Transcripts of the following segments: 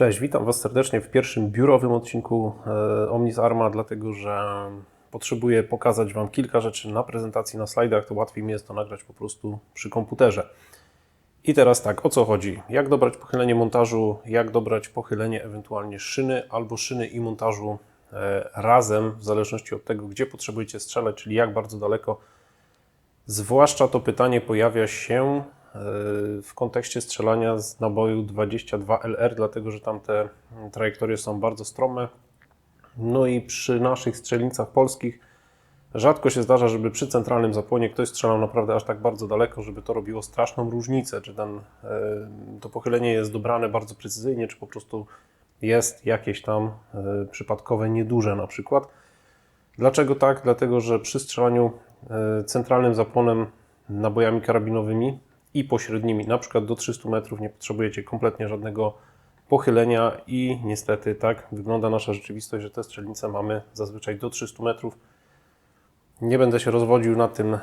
Cześć, witam Was serdecznie w pierwszym biurowym odcinku e, Omnis Arma, dlatego że potrzebuję pokazać Wam kilka rzeczy na prezentacji, na slajdach, to łatwiej mi jest to nagrać po prostu przy komputerze. I teraz tak, o co chodzi? Jak dobrać pochylenie montażu, jak dobrać pochylenie ewentualnie szyny albo szyny i montażu e, razem, w zależności od tego, gdzie potrzebujecie strzelać, czyli jak bardzo daleko. Zwłaszcza to pytanie pojawia się w kontekście strzelania z naboju 22LR, dlatego że tam te trajektorie są bardzo strome. No i przy naszych strzelnicach polskich rzadko się zdarza, żeby przy centralnym zapłonie ktoś strzelał naprawdę aż tak bardzo daleko, żeby to robiło straszną różnicę, czy ten, e, to pochylenie jest dobrane bardzo precyzyjnie, czy po prostu jest jakieś tam e, przypadkowe nieduże na przykład. Dlaczego tak? Dlatego, że przy strzelaniu e, centralnym zapłonem nabojami karabinowymi i pośrednimi, na przykład do 300 metrów nie potrzebujecie kompletnie żadnego pochylenia i niestety tak wygląda nasza rzeczywistość, że te strzelnice mamy zazwyczaj do 300 metrów. Nie będę się rozwodził na tym e,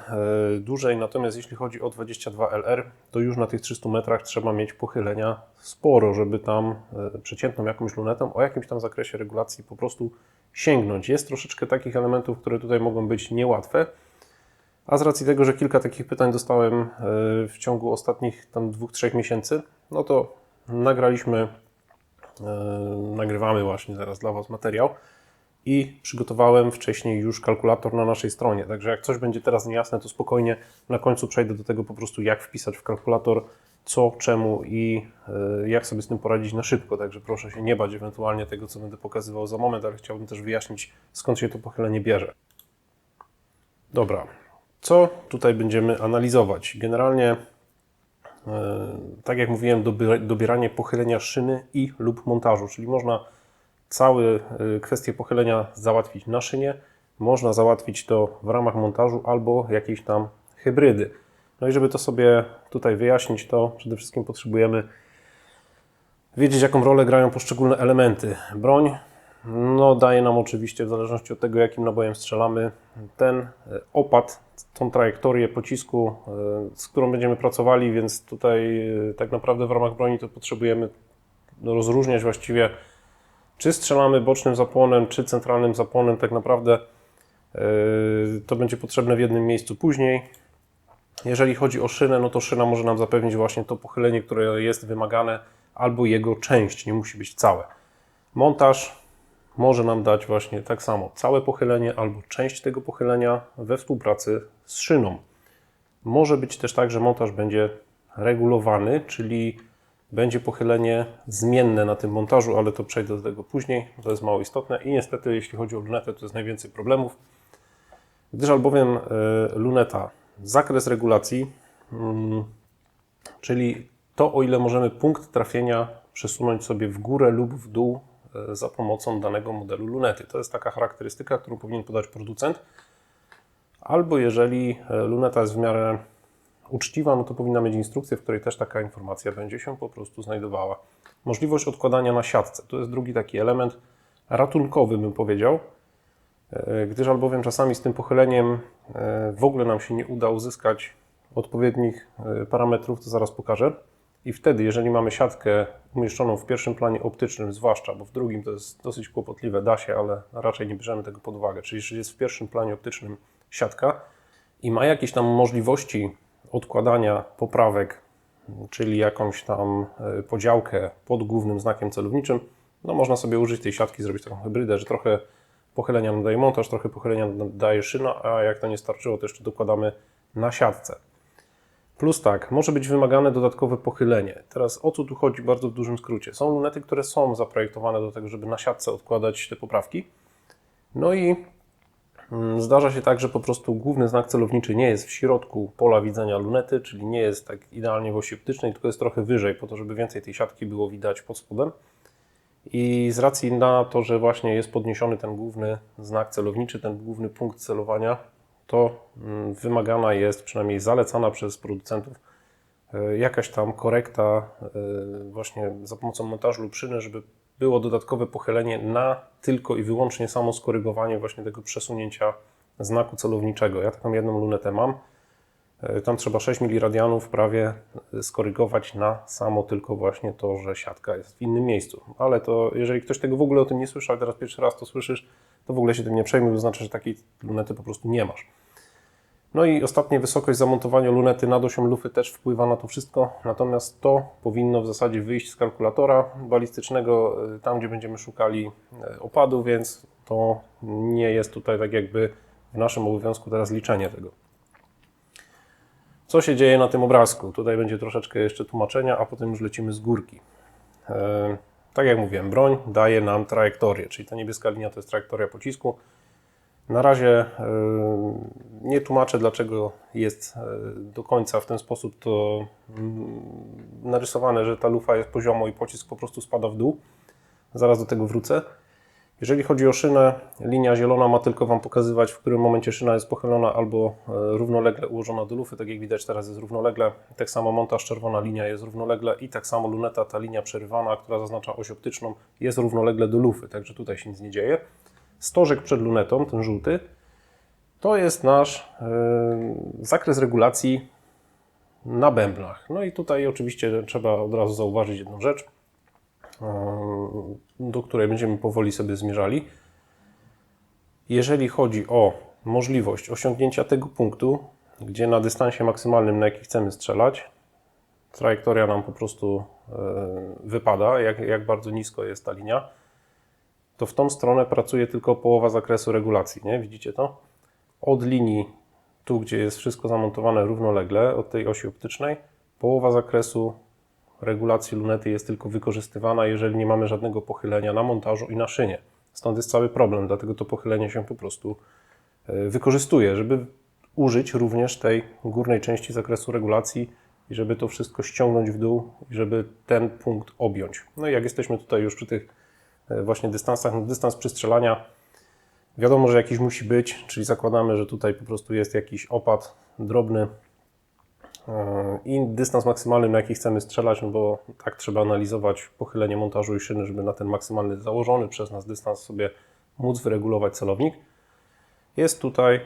dłużej, natomiast jeśli chodzi o 22LR, to już na tych 300 metrach trzeba mieć pochylenia sporo, żeby tam e, przeciętną jakąś lunetą o jakimś tam zakresie regulacji po prostu sięgnąć. Jest troszeczkę takich elementów, które tutaj mogą być niełatwe, a z racji tego, że kilka takich pytań dostałem e, w ciągu ostatnich tam dwóch, trzech miesięcy, no to nagraliśmy, e, nagrywamy właśnie teraz dla Was materiał i przygotowałem wcześniej już kalkulator na naszej stronie. Także jak coś będzie teraz niejasne, to spokojnie na końcu przejdę do tego po prostu, jak wpisać w kalkulator co, czemu i e, jak sobie z tym poradzić na szybko. Także proszę się nie bać ewentualnie tego, co będę pokazywał za moment, ale chciałbym też wyjaśnić, skąd się to pochylenie bierze. Dobra, co tutaj będziemy analizować? Generalnie, e, tak jak mówiłem, dobieranie pochylenia szyny i lub montażu, czyli można całe kwestie pochylenia załatwić na szynie, można załatwić to w ramach montażu albo jakiejś tam hybrydy. No i żeby to sobie tutaj wyjaśnić, to przede wszystkim potrzebujemy wiedzieć, jaką rolę grają poszczególne elementy. Broń no, daje nam oczywiście, w zależności od tego, jakim nabojem strzelamy, ten e, opad, tą trajektorię pocisku, e, z którą będziemy pracowali, więc tutaj e, tak naprawdę w ramach broni to potrzebujemy rozróżniać właściwie, czy strzelamy bocznym zapłonem, czy centralnym zapłonem. Tak naprawdę to będzie potrzebne w jednym miejscu później. Jeżeli chodzi o szynę, no to szyna może nam zapewnić właśnie to pochylenie, które jest wymagane, albo jego część, nie musi być całe. Montaż może nam dać właśnie tak samo całe pochylenie albo część tego pochylenia we współpracy z szyną. Może być też tak, że montaż będzie regulowany, czyli będzie pochylenie zmienne na tym montażu, ale to przejdę do tego później, to jest mało istotne i niestety jeśli chodzi o lunetę to jest najwięcej problemów, gdyż albowiem e, luneta, zakres regulacji, mm, czyli to o ile możemy punkt trafienia przesunąć sobie w górę lub w dół za pomocą danego modelu lunety. To jest taka charakterystyka, którą powinien podać producent. Albo jeżeli e, luneta jest w miarę uczciwa, no to powinna mieć instrukcję, w której też taka informacja będzie się po prostu znajdowała. Możliwość odkładania na siatce. To jest drugi taki element ratunkowy, bym powiedział, e, gdyż albowiem czasami z tym pochyleniem w ogóle nam się nie uda uzyskać odpowiednich parametrów, to zaraz pokażę. I wtedy, jeżeli mamy siatkę umieszczoną w pierwszym planie optycznym, zwłaszcza, bo w drugim to jest dosyć kłopotliwe, da się, ale raczej nie bierzemy tego pod uwagę. Czyli jeżeli jest w pierwszym planie optycznym siatka i ma jakieś tam możliwości odkładania poprawek, czyli jakąś tam e, podziałkę pod głównym znakiem celowniczym, no można sobie użyć tej siatki, zrobić taką hybrydę, że trochę pochylenia nadaje montaż, trochę pochylenia nadaje szyna, a jak to nie starczyło, to jeszcze dokładamy na siatce. Plus tak, może być wymagane dodatkowe pochylenie. Teraz o co tu chodzi bardzo w dużym skrócie? Są lunety, które są zaprojektowane do tego, żeby na siatce odkładać te poprawki. No i mm, zdarza się tak, że po prostu główny znak celowniczy nie jest w środku pola widzenia lunety, czyli nie jest tak idealnie w osi optycznej, tylko jest trochę wyżej, po to, żeby więcej tej siatki było widać pod spodem. I z racji na to, że właśnie jest podniesiony ten główny znak celowniczy, ten główny punkt celowania, to mm, wymagana jest, przynajmniej zalecana przez producentów, e, jakaś tam korekta e, właśnie za pomocą montażu lub szyny, żeby było dodatkowe pochylenie na tylko i wyłącznie samo skorygowanie właśnie tego przesunięcia znaku celowniczego. Ja taką jedną lunetę mam. E, Tam trzeba 6 miliradianów prawie e, skorygować na samo tylko właśnie to, że siatka jest w innym miejscu. Ale to jeżeli ktoś tego w ogóle o tym nie słyszał, teraz pierwszy raz to słyszysz, to w ogóle się tym nie przejmuj, to znaczy, że takiej lunety po prostu nie masz. No i ostatnia wysokość zamontowania lunety nad osią lufy też wpływa na to wszystko, natomiast to powinno w zasadzie wyjść z kalkulatora balistycznego, y, tam gdzie będziemy szukali y, opadu, więc to nie jest tutaj tak jakby w naszym obowiązku teraz liczenie tego. Co się dzieje na tym obrazku? Tutaj będzie troszeczkę jeszcze tłumaczenia, a potem już lecimy z górki. E, Tak jak mówiłem, broń daje nam trajektorię, czyli ta niebieska linia to jest trajektoria pocisku. Na razie e, nie tłumaczę, dlaczego jest e, do końca w ten sposób to mm, narysowane, że ta lufa jest poziomo i pocisk po prostu spada w dół. Zaraz do tego wrócę. Jeżeli chodzi o szynę, linia zielona ma tylko Wam pokazywać, w którym momencie szyna jest pochylona albo e, równolegle ułożona do lufy. Tak jak widać teraz jest równolegle. Tak samo montaż czerwona linia jest równolegle i tak samo luneta, ta linia przerywana, która zaznacza oś optyczną, jest równolegle do lufy. Także tutaj się nic nie dzieje. Stożek przed lunetą, ten żółty, to jest nasz e, zakres regulacji na bębnach. No i tutaj oczywiście trzeba od razu zauważyć jedną rzecz, do której będziemy powoli sobie zmierzali. Jeżeli chodzi o możliwość osiągnięcia tego punktu, gdzie na dystansie maksymalnym, na jaki chcemy strzelać, trajektoria nam po prostu e, wypada, jak, jak bardzo nisko jest ta linia, to w tą stronę pracuje tylko połowa zakresu regulacji, nie? Widzicie to? Od linii, tu gdzie jest wszystko zamontowane równolegle, od tej osi optycznej, połowa zakresu regulacji lunety jest tylko wykorzystywana, jeżeli nie mamy żadnego pochylenia na montażu i na szynie. Stąd jest cały problem, dlatego to pochylenie się po prostu e, wykorzystuje, żeby użyć również tej górnej części zakresu regulacji i żeby to wszystko ściągnąć w dół i żeby ten punkt objąć. No i jak jesteśmy tutaj już przy tych e, właśnie dystansach, no dystans przystrzelania wiadomo, że jakiś musi być, czyli zakładamy, że tutaj po prostu jest jakiś opad drobny i dystans maksymalny, na jaki chcemy strzelać, no bo tak trzeba analizować pochylenie montażu i szyny, żeby na ten maksymalny założony przez nas dystans sobie móc wyregulować celownik. Jest tutaj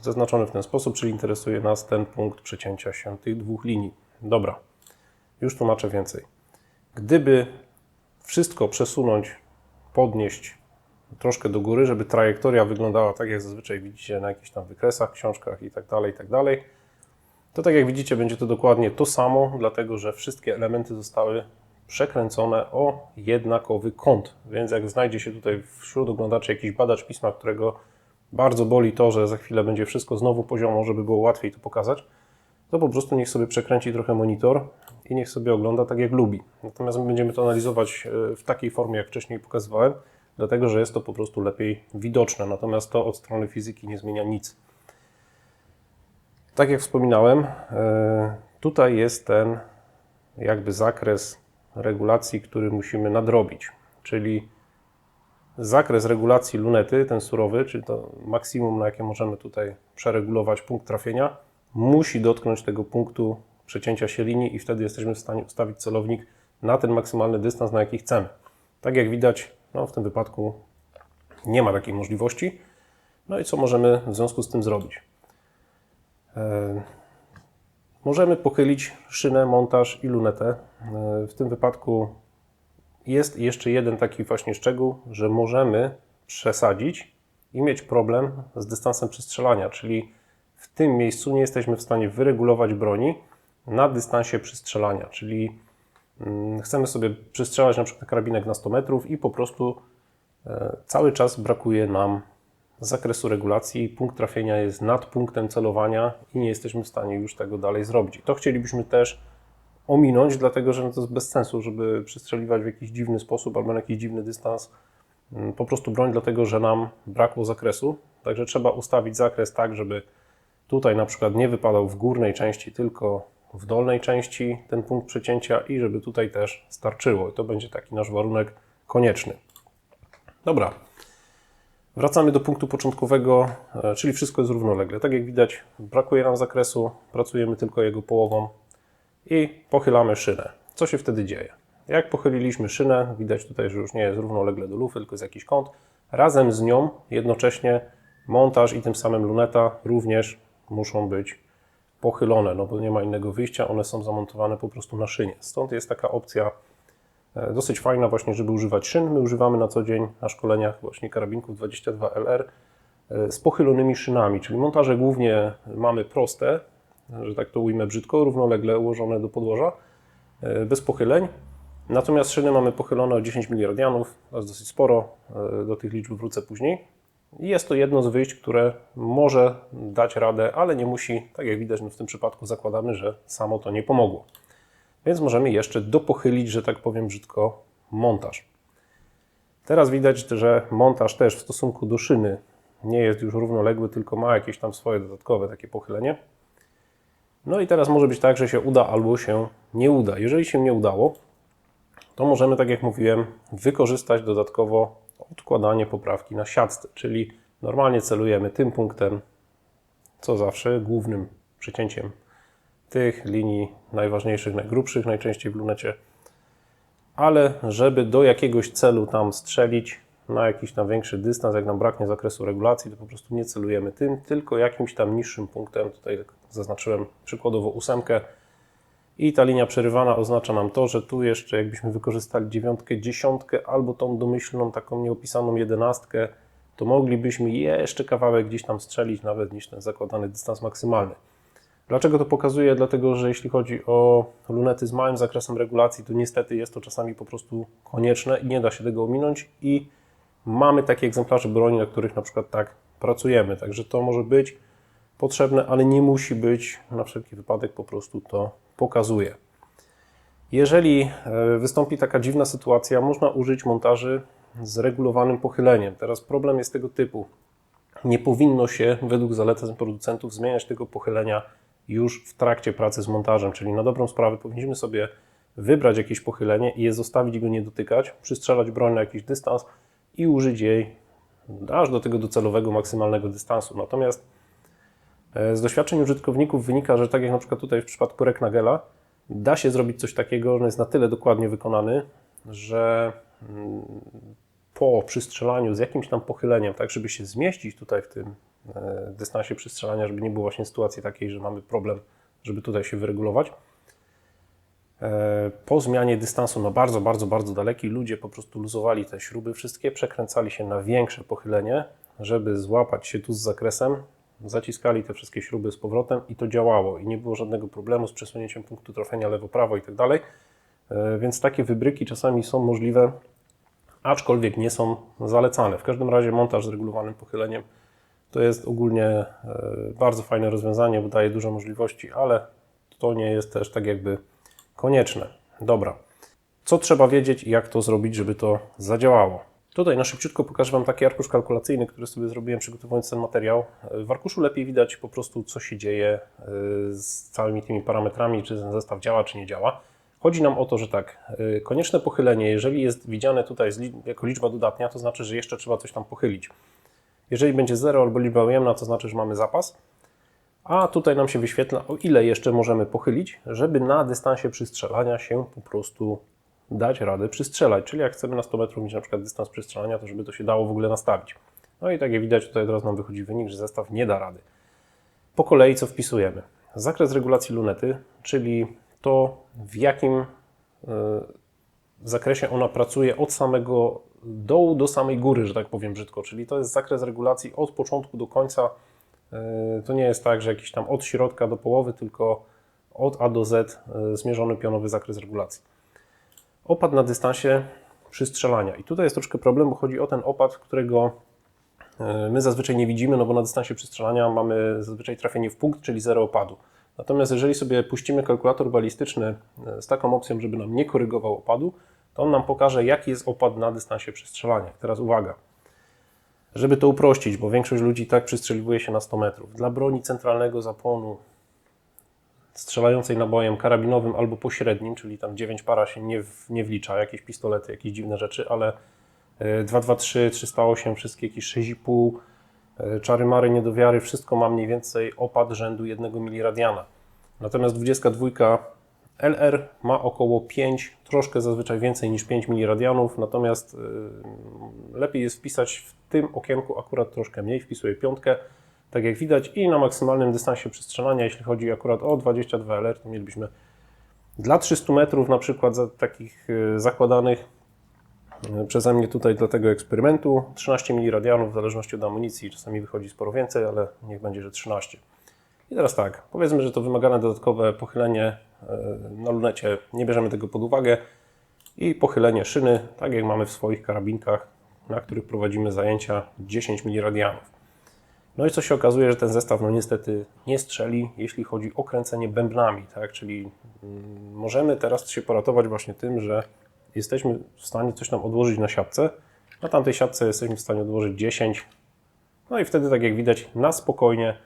zaznaczony w ten sposób, czyli interesuje nas ten punkt przecięcia się tych dwóch linii. Dobra, już tłumaczę więcej. Gdyby wszystko przesunąć, podnieść troszkę do góry, żeby trajektoria wyglądała tak, jak zazwyczaj widzicie na jakichś tam wykresach, książkach i tak dalej, i tak dalej, to tak jak widzicie, będzie to dokładnie to samo, dlatego że wszystkie elementy zostały przekręcone o jednakowy kąt. Więc jak znajdzie się tutaj wśród oglądaczy jakiś badacz pisma, którego bardzo boli to, że za chwilę będzie wszystko znowu poziomo, żeby było łatwiej to pokazać, to po prostu niech sobie przekręci trochę monitor i niech sobie ogląda tak jak lubi. Natomiast my będziemy to analizować e, w takiej formie, jak wcześniej pokazywałem, dlatego że jest to po prostu lepiej widoczne. Natomiast to od strony fizyki nie zmienia nic. Tak jak wspominałem, e, tutaj jest ten jakby zakres regulacji, który musimy nadrobić, czyli zakres regulacji lunety, ten surowy, czyli to maksimum, na jakie możemy tutaj przeregulować punkt trafienia, musi dotknąć tego punktu przecięcia się linii i wtedy jesteśmy w stanie ustawić celownik na ten maksymalny dystans, na jaki chcemy. Tak jak widać, no w tym wypadku nie ma takiej możliwości. No i co możemy w związku z tym zrobić? E, Możemy pochylić szynę, montaż i lunetę. E, W tym wypadku jest jeszcze jeden taki właśnie szczegół, że możemy przesadzić i mieć problem z dystansem przystrzelania, czyli w tym miejscu nie jesteśmy w stanie wyregulować broni na dystansie przystrzelania, czyli mm, chcemy sobie przystrzelać na przykład karabinek na 100 metrów i po prostu e, cały czas brakuje nam zakresu regulacji. Punkt trafienia jest nad punktem celowania i nie jesteśmy w stanie już tego dalej zrobić. To chcielibyśmy też ominąć, dlatego że no to jest bez sensu, żeby przystrzeliwać w jakiś dziwny sposób albo na jakiś dziwny dystans mm, po prostu broń, dlatego że nam brakło zakresu. Także trzeba ustawić zakres tak, żeby tutaj na przykład nie wypadał w górnej części, tylko w dolnej części ten punkt przecięcia i żeby tutaj też starczyło. To będzie taki nasz warunek konieczny. Dobra. Wracamy do punktu początkowego, e, czyli wszystko jest równolegle. Tak jak widać, brakuje nam zakresu, pracujemy tylko jego połową i pochylamy szynę. Co się wtedy dzieje? Jak pochyliliśmy szynę, widać tutaj, że już nie jest równolegle do lufy, tylko jest jakiś kąt. Razem z nią jednocześnie montaż i tym samym luneta również muszą być pochylone, no bo nie ma innego wyjścia, one są zamontowane po prostu na szynie. Stąd jest taka opcja dosyć fajna właśnie, żeby używać szyn. My używamy na co dzień na szkoleniach właśnie karabinków 22LR e, z pochylonymi szynami, czyli montaże głównie mamy proste, że tak to ujmę brzydko, równolegle ułożone do podłoża, e, bez pochyleń. Natomiast szyny mamy pochylone o 10 miliardianów, to jest dosyć sporo, do tych liczb wrócę później. Jest to jedno z wyjść, które może dać radę, ale nie musi, tak jak widać no w tym przypadku zakładamy, że samo to nie pomogło. Więc możemy jeszcze dopochylić, że tak powiem brzydko, montaż. Teraz widać, że montaż też w stosunku do szyny nie jest już równoległy, tylko ma jakieś tam swoje dodatkowe takie pochylenie. No i teraz może być tak, że się uda albo się nie uda. Jeżeli się nie udało, to możemy, tak jak mówiłem, wykorzystać dodatkowo odkładanie poprawki na siatce, czyli normalnie celujemy tym punktem, co zawsze, głównym przecięciem tych linii najważniejszych, najgrubszych, najczęściej w lunecie, ale żeby do jakiegoś celu tam strzelić na jakiś tam większy dystans, jak nam braknie zakresu regulacji, to po prostu nie celujemy tym, tylko jakimś tam niższym punktem, tutaj zaznaczyłem przykładowo ósemkę, i ta linia przerywana oznacza nam to, że tu jeszcze jakbyśmy wykorzystali dziewiątkę, dziesiątkę albo tą domyślną, taką nieopisaną jedenastkę, to moglibyśmy jeszcze kawałek gdzieś tam strzelić, nawet niż ten zakładany dystans maksymalny. Dlaczego to pokazuję? Dlatego, że jeśli chodzi o lunety z małym zakresem regulacji, to niestety jest to czasami po prostu konieczne i nie da się tego ominąć i mamy takie egzemplarze broni, na których na przykład tak pracujemy. Także to może być potrzebne, ale nie musi być na wszelki wypadek po prostu to pokazuje. Jeżeli e, wystąpi taka dziwna sytuacja, można użyć montaży z regulowanym pochyleniem. Teraz problem jest tego typu. Nie powinno się, według zaleceń producentów, zmieniać tego pochylenia już w trakcie pracy z montażem, czyli na dobrą sprawę powinniśmy sobie wybrać jakieś pochylenie i je zostawić go nie dotykać, przystrzelać broń na jakiś dystans i użyć jej aż do tego docelowego maksymalnego dystansu. Natomiast E, z doświadczeń użytkowników wynika, że tak jak na przykład tutaj w przypadku Reknagela, da się zrobić coś takiego, że jest na tyle dokładnie wykonany, że mm, po przystrzelaniu z jakimś tam pochyleniem, tak żeby się zmieścić tutaj w tym dystansie przystrzelania, żeby nie było właśnie sytuacji takiej, że mamy problem, żeby tutaj się wyregulować. E, po zmianie dystansu na bardzo, bardzo, bardzo daleki, ludzie po prostu luzowali te śruby wszystkie, przekręcali się na większe pochylenie, żeby złapać się tu z zakresem, zaciskali te wszystkie śruby z powrotem i to działało i nie było żadnego problemu z przesunięciem punktu trafienia lewo-prawo i tak dalej. E, więc takie wybryki czasami są możliwe, aczkolwiek nie są zalecane. W każdym razie montaż z regulowanym pochyleniem to jest ogólnie e, bardzo fajne rozwiązanie, bo daje dużo możliwości, ale to nie jest też tak jakby konieczne. Dobra. Co trzeba wiedzieć i jak to zrobić, żeby to zadziałało? Tutaj na szybciutko pokażę Wam taki arkusz kalkulacyjny, który sobie zrobiłem przygotowując ten materiał. W arkuszu lepiej widać po prostu, co się dzieje e, z całymi tymi parametrami, czy ten zestaw działa, czy nie działa. Chodzi nam o to, że tak, e, konieczne pochylenie, jeżeli jest widziane tutaj jako liczba dodatnia, to znaczy, że jeszcze trzeba coś tam pochylić. Jeżeli będzie 0 albo liczba ujemna, to znaczy, że mamy zapas. A tutaj nam się wyświetla, o ile jeszcze możemy pochylić, żeby na dystansie przystrzelania się po prostu dać radę przystrzelać. Czyli jak chcemy na 100 metrów mieć na przykład dystans przystrzelania, to żeby to się dało w ogóle nastawić. No i tak jak widać tutaj teraz nam wychodzi wynik, że zestaw nie da rady. Po kolei co wpisujemy? Zakres regulacji lunety, czyli to w jakim e, zakresie ona pracuje od samego dołu do samej góry, że tak powiem brzydko. Czyli to jest zakres regulacji od początku do końca. E, to nie jest tak, że jakiś tam od środka do połowy, tylko od A do Z e, zmierzony pionowy zakres regulacji opad na dystansie przystrzelania. I tutaj jest troszkę problem, bo chodzi o ten opad, którego e, my zazwyczaj nie widzimy, no bo na dystansie przystrzelania mamy zazwyczaj trafienie w punkt, czyli zero opadu. Natomiast jeżeli sobie puścimy kalkulator balistyczny z taką opcją, żeby nam nie korygował opadu, to on nam pokaże, jaki jest opad na dystansie przystrzelania. Teraz uwaga, żeby to uprościć, bo większość ludzi tak przystrzeliwuje się na 100 metrów. Dla broni centralnego zapłonu strzelającej nabojem karabinowym albo pośrednim, czyli tam 9 para się nie, w, nie wlicza, jakieś pistolety, jakieś dziwne rzeczy, ale 223, 308, wszystkie jakieś 6,5, e, czary mary, niedowiary, wszystko ma mniej więcej opad rzędu 1 miliradiana. Natomiast 22 LR ma około 5, troszkę zazwyczaj więcej niż 5 miliradianów, natomiast yy, lepiej jest wpisać w tym okienku akurat troszkę mniej, wpisuję piątkę, tak jak widać, i na maksymalnym dystansie przestrzelania, jeśli chodzi akurat o 22 LR, to mielibyśmy dla 300 metrów na przykład takich y, zakładanych y, przeze mnie tutaj dla tego eksperymentu 13 mradianów w zależności od amunicji, czasami wychodzi sporo więcej, ale niech będzie, że 13. I teraz tak, powiedzmy, że to wymagane dodatkowe pochylenie y, na lunecie, nie bierzemy tego pod uwagę i pochylenie szyny, tak jak mamy w swoich karabinkach, na których prowadzimy zajęcia 10 mradianów. No i co się okazuje, że ten zestaw no niestety nie strzeli, jeśli chodzi o kręcenie bębnami, tak? Czyli mm, możemy teraz się poratować właśnie tym, że jesteśmy w stanie coś tam odłożyć na siatce. Na tamtej siatce jesteśmy w stanie odłożyć 10. No i wtedy, tak jak widać, na spokojnie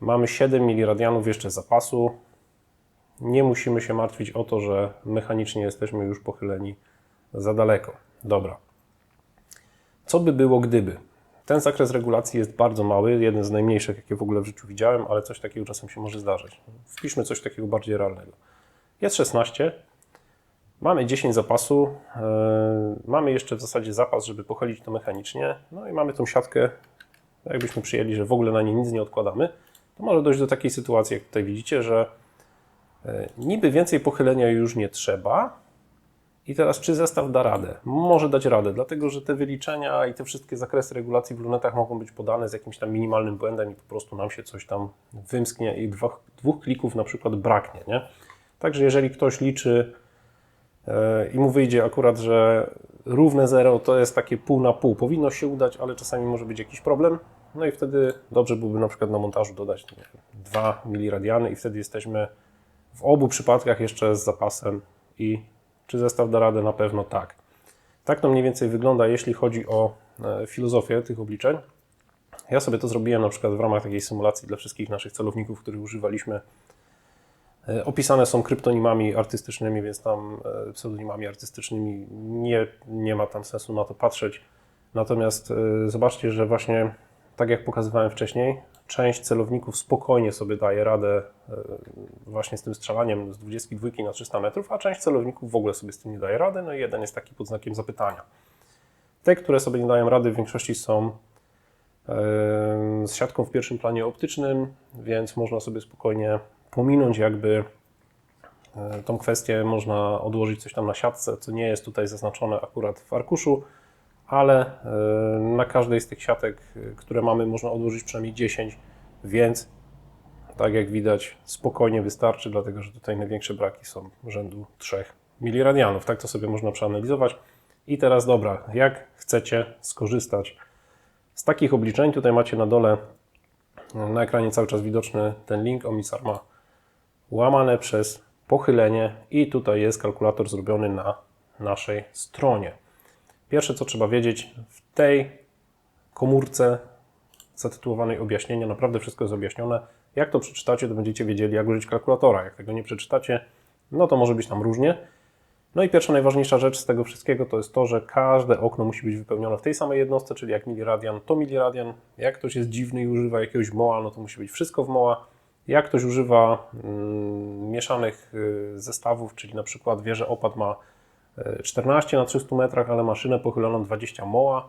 mamy 7 mradianów jeszcze zapasu. Nie musimy się martwić o to, że mechanicznie jesteśmy już pochyleni za daleko. Dobra. Co by było gdyby? Ten zakres regulacji jest bardzo mały, jeden z najmniejszych, jakie w ogóle w życiu widziałem, ale coś takiego czasem się może zdarzyć. Wpiszmy coś takiego bardziej realnego. Jest 16, mamy 10 zapasu, yy, mamy jeszcze w zasadzie zapas, żeby pochylić to mechanicznie, no i mamy tą siatkę, jakbyśmy przyjęli, że w ogóle na niej nic nie odkładamy, to może dojść do takiej sytuacji, jak tutaj widzicie, że yy, niby więcej pochylenia już nie trzeba, i teraz, czy zestaw da radę? Może dać radę, dlatego że te wyliczenia i te wszystkie zakresy regulacji w lunetach mogą być podane z jakimś tam minimalnym błędem i po prostu nam się coś tam wymsknie i dwóch, dwóch klików na przykład braknie. Nie? Także jeżeli ktoś liczy yy, i mu wyjdzie akurat, że równe zero to jest takie pół na pół, powinno się udać, ale czasami może być jakiś problem. No i wtedy dobrze byłoby na przykład na montażu dodać nie, 2 miliradiany i wtedy jesteśmy w obu przypadkach jeszcze z zapasem i czy zestaw da radę? Na pewno tak. Tak to mniej więcej wygląda, jeśli chodzi o e, filozofię tych obliczeń. Ja sobie to zrobiłem na przykład w ramach takiej symulacji dla wszystkich naszych celowników, których używaliśmy. E, opisane są kryptonimami artystycznymi, więc tam e, pseudonimami artystycznymi nie, nie ma tam sensu na to patrzeć. Natomiast zobaczcie, że właśnie tak jak pokazywałem wcześniej, część celowników spokojnie sobie daje radę e, właśnie z tym strzelaniem z 22 na 300 metrów, a część celowników w ogóle sobie z tym nie daje rady, no i jeden jest taki pod znakiem zapytania. Te, które sobie nie dają rady, w większości są e, z siatką w pierwszym planie optycznym, więc można sobie spokojnie pominąć jakby e, tą kwestię, można odłożyć coś tam na siatce, co nie jest tutaj zaznaczone akurat w arkuszu, ale e, na każdej z tych siatek, e, które mamy, można odłożyć przynajmniej 10, więc tak jak widać, spokojnie wystarczy, dlatego że tutaj największe braki są rzędu 3 miliradianów. Tak to sobie można przeanalizować. I teraz dobra, jak chcecie skorzystać z takich obliczeń, tutaj macie na dole e, na ekranie cały czas widoczny ten link Omisarma łamane przez pochylenie i tutaj jest kalkulator zrobiony na naszej stronie. Pierwsze, co trzeba wiedzieć, w tej komórce zatytułowanej objaśnienia naprawdę wszystko jest objaśnione. Jak to przeczytacie, to będziecie wiedzieli, jak użyć kalkulatora. Jak tego nie przeczytacie, no to może być tam różnie. No i pierwsza najważniejsza rzecz z tego wszystkiego to jest to, że każde okno musi być wypełnione w tej samej jednostce, czyli jak miliradian, to miliradian. Jak ktoś jest dziwny i używa jakiegoś moła, no to musi być wszystko w moła. Jak ktoś używa mm, mieszanych y, zestawów, czyli na przykład wie, że opad ma 14 na 300 metrach, ale maszynę pochyloną 20 moła,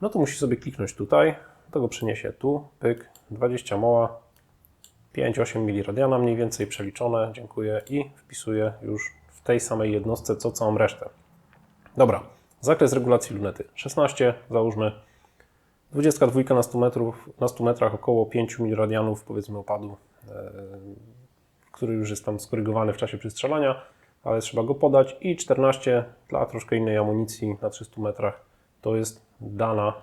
no to musi sobie kliknąć tutaj, to go przyniesie tu, pyk, 20 moła, 5-8 miliradiana mniej więcej przeliczone, dziękuję. I wpisuję już w tej samej jednostce co całą resztę. Dobra, zakres regulacji lunety. 16, załóżmy. 22 na 100, metrów, na 100 metrach około 5 miliradianów powiedzmy opadu, yy, który już jest tam skorygowany w czasie przystrzelania ale trzeba go podać i 14 dla troszkę innej amunicji na 300 metrach to jest dana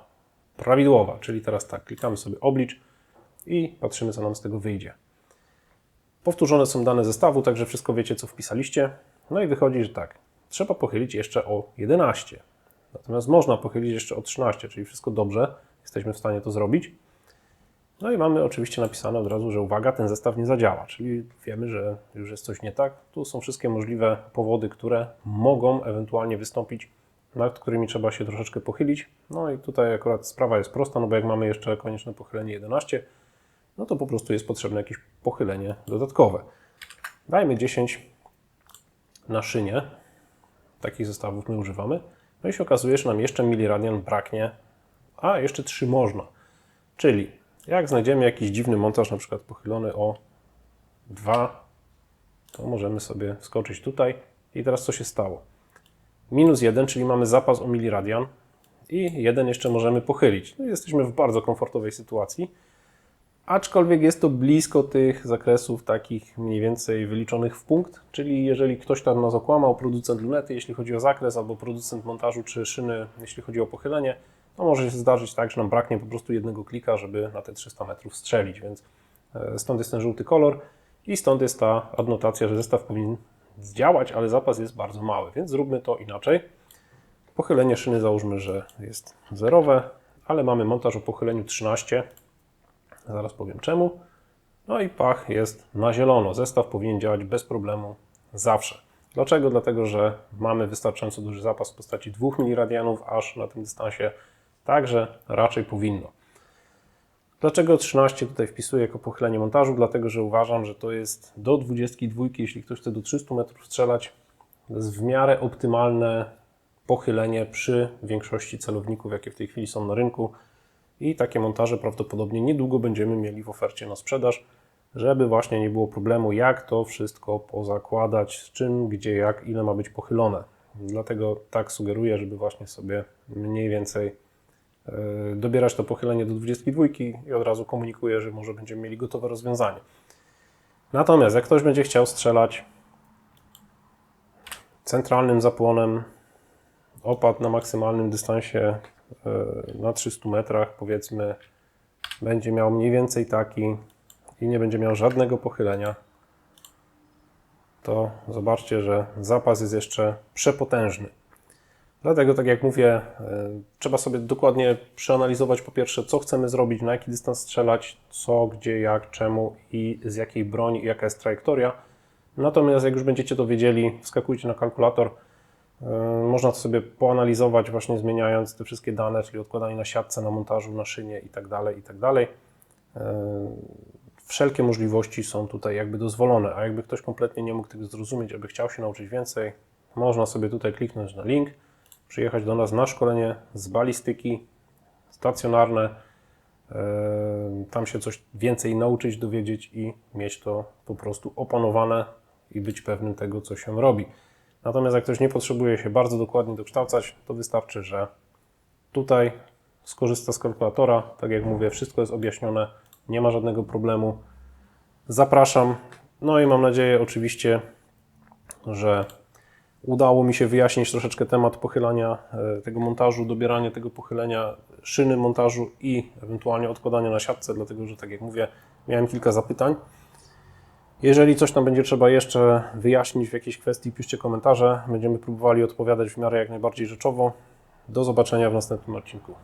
prawidłowa, czyli teraz tak, klikamy sobie oblicz i patrzymy co nam z tego wyjdzie. Powtórzone są dane zestawu, także wszystko wiecie co wpisaliście. No i wychodzi, że tak, trzeba pochylić jeszcze o 11. Natomiast można pochylić jeszcze o 13, czyli wszystko dobrze, jesteśmy w stanie to zrobić. No i mamy oczywiście napisane od razu, że uwaga, ten zestaw nie zadziała, czyli wiemy, że już jest coś nie tak. Tu są wszystkie możliwe powody, które mogą ewentualnie wystąpić, nad którymi trzeba się troszeczkę pochylić. No i tutaj akurat sprawa jest prosta, no bo jak mamy jeszcze konieczne pochylenie 11, no to po prostu jest potrzebne jakieś pochylenie dodatkowe. Dajmy 10 na szynie. Takich zestawów my używamy. No i się okazuje, że nam jeszcze miliradian braknie, a jeszcze 3 można. Czyli Jak znajdziemy jakiś dziwny montaż, na przykład pochylony o 2, to możemy sobie skoczyć tutaj. I teraz co się stało? Minus 1, czyli mamy zapas o miliradian i jeden jeszcze możemy pochylić. No, jesteśmy w bardzo komfortowej sytuacji. Aczkolwiek jest to blisko tych zakresów takich mniej więcej wyliczonych w punkt, czyli jeżeli ktoś tam nas okłamał, producent lunety, jeśli chodzi o zakres, albo producent montażu czy szyny, jeśli chodzi o pochylenie, to może się zdarzyć tak, że nam braknie po prostu jednego klika, żeby na te 300 metrów strzelić, więc e, stąd jest ten żółty kolor i stąd jest ta adnotacja, że zestaw powinien zdziałać, ale zapas jest bardzo mały, więc zróbmy to inaczej. Pochylenie szyny załóżmy, że jest zerowe, ale mamy montaż o pochyleniu 13, Zaraz powiem czemu. No i pach jest na zielono. Zestaw powinien działać bez problemu zawsze. Dlaczego? Dlatego, że mamy wystarczająco duży zapas w postaci 2 miliradianów aż na tym dystansie, także raczej powinno. Dlaczego 13 tutaj wpisuję jako pochylenie montażu? Dlatego, że uważam, że to jest do 22, jeśli ktoś chce do 300 metrów strzelać, to jest w miarę optymalne pochylenie przy większości celowników, jakie w tej chwili są na rynku i takie montaże prawdopodobnie niedługo będziemy mieli w ofercie na sprzedaż, żeby właśnie nie było problemu, jak to wszystko pozakładać, z czym, gdzie, jak, ile ma być pochylone. Dlatego tak sugeruję, żeby właśnie sobie mniej więcej e, dobierać to pochylenie do 22 i od razu komunikuję, że może będziemy mieli gotowe rozwiązanie. Natomiast jak ktoś będzie chciał strzelać centralnym zapłonem, opad na maksymalnym dystansie e, na 300 metrach, powiedzmy, będzie miał mniej więcej taki i nie będzie miał żadnego pochylenia, to zobaczcie, że zapas jest jeszcze przepotężny. Dlatego, tak jak mówię, e, trzeba sobie dokładnie przeanalizować po pierwsze, co chcemy zrobić, na jaki dystans strzelać, co, gdzie, jak, czemu i z jakiej broni jaka jest trajektoria. Natomiast jak już będziecie to wiedzieli, wskakujcie na kalkulator, Yy, Można to sobie poanalizować, właśnie zmieniając te wszystkie dane, czyli odkładanie na siatce, na montażu, na szynie i tak dalej, i tak. Yy, Wszelkie możliwości są tutaj jakby dozwolone, a jakby ktoś kompletnie nie mógł tego zrozumieć, aby chciał się nauczyć więcej, można sobie tutaj kliknąć na link, przyjechać do nas na szkolenie z balistyki stacjonarne, yy, tam się coś więcej nauczyć, dowiedzieć i mieć to po prostu opanowane i być pewnym tego, co się robi. Natomiast jak ktoś nie potrzebuje się bardzo dokładnie dokształcać, to wystarczy, że tutaj skorzysta z kalkulatora. Tak jak mówię, wszystko jest objaśnione, nie ma żadnego problemu. Zapraszam. No i mam nadzieję oczywiście, że udało mi się wyjaśnić troszeczkę temat pochylania e, tego montażu, dobierania tego pochylenia, szyny montażu i ewentualnie odkładania na siatce, dlatego że tak jak mówię, miałem kilka zapytań. Jeżeli coś tam będzie trzeba jeszcze wyjaśnić w jakiejś kwestii, piszcie komentarze. Będziemy próbowali odpowiadać w miarę jak najbardziej rzeczowo. Do zobaczenia w następnym odcinku.